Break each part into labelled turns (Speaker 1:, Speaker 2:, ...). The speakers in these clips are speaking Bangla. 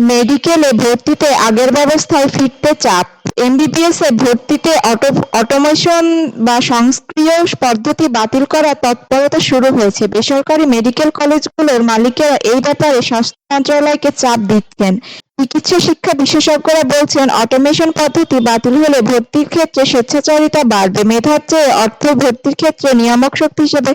Speaker 1: মেডিকেলে ভর্তিতে আগের ব্যবস্থায় ফিরতে চাপ। এমবিবিএস এ ভর্তিতে অটো- অটোমেশন বা সংস্ক্রিয় পদ্ধতি বাতিল করার তৎপরতা শুরু হয়েছে। বেসরকারি মেডিকেল কলেজগুলোর মালিকেরা এই ব্যাপারে স্বাস্থ্য মন্ত্রণালয়কে চাপ দিচ্ছেন। চিকিৎসা শিক্ষা বিশেষজ্ঞরা বলছেন, অটোমেশন পদ্ধতি বাতিল হলে ভর্তির ক্ষেত্রে স্বেচ্ছাচারিতা বাড়বে। মেধার চেয়ে অর্থ ভর্তির ক্ষেত্রে নিয়ামক শক্তি হিসেবে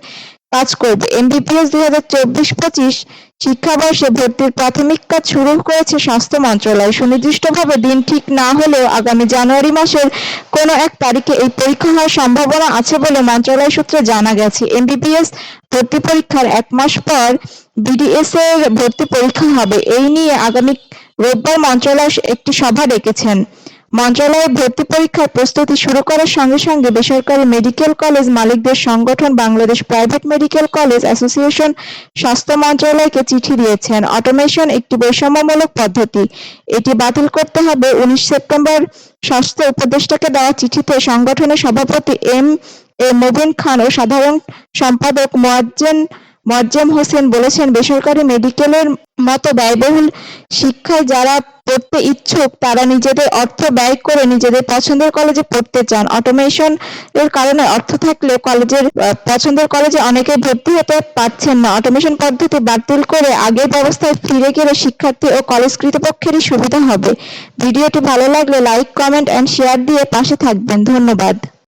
Speaker 1: কাজ করবে। এমবিবিএস দুই হাজার চব্বিশ পঁচিশ শিক্ষাবর্ষে ভর্তির প্রাথমিক কাজ শুরু করেছে স্বাস্থ্য মন্ত্রণালয়। সুনির্দিষ্টভাবে দিন ঠিক না হলেও আগামী জানুয়ারি মাসের কোনো এক তারিখে এই পরীক্ষা হওয়ার সম্ভাবনা আছে বলে মন্ত্রণালয় সূত্রে জানা গেছে। এমবিবিএস ভর্তি পরীক্ষার এক মাস পর বিডিএস এর ভর্তি পরীক্ষা হবে। এই নিয়ে আগামী রোববার মন্ত্রণালয় একটি সভা ডেকেছেন। মন্ত্রণালয়ের ভর্তি পরীক্ষার প্রস্তুতি শুরু করার সঙ্গে সঙ্গে বেসরকারি মেডিকেল কলেজ মালিকদের সংগঠন Bangladesh private medical college association স্বাস্থ্য মন্ত্রণালয়কে চিঠি দিয়েছেন। অটোমেশন একটি বৈষম্যমূলক পদ্ধতি। এটি বাতিল করতে হবে উনিশ সেপ্টেম্বর স্বাস্থ্য উপদেষ্টাকে দেওয়া চিঠিতে সংগঠনের সভাপতি এম এ মবিন খান ও সাধারণ সম্পাদক মোয়াজ্জেম মোয়াজ্জেম হোসেন বলেছেন, বেসরকারি মেডিকেলের মতো ব্যয়বহুল শিক্ষায় যারা পড়তে ইচ্ছুক, তারা নিজেদের অর্থ ব্যয় করে নিজেদের পছন্দের কলেজে পড়তে চান। অটোমেশন এর কারণে অর্থ থাকলে কলেজের পছন্দের কলেজে অনেকে ভর্তি হতে পারছেন না। অটোমেশন পদ্ধতি বাতিল করে আগের ব্যবস্থায় ফিরে গেলে শিক্ষার্থী ও কলেজ কর্তৃপক্ষেরই সুবিধা হবে। ভিডিওটি ভালো লাগলে লাইক, কমেন্ট এন্ড শেয়ার দিয়ে পাশে থাকবেন। ধন্যবাদ।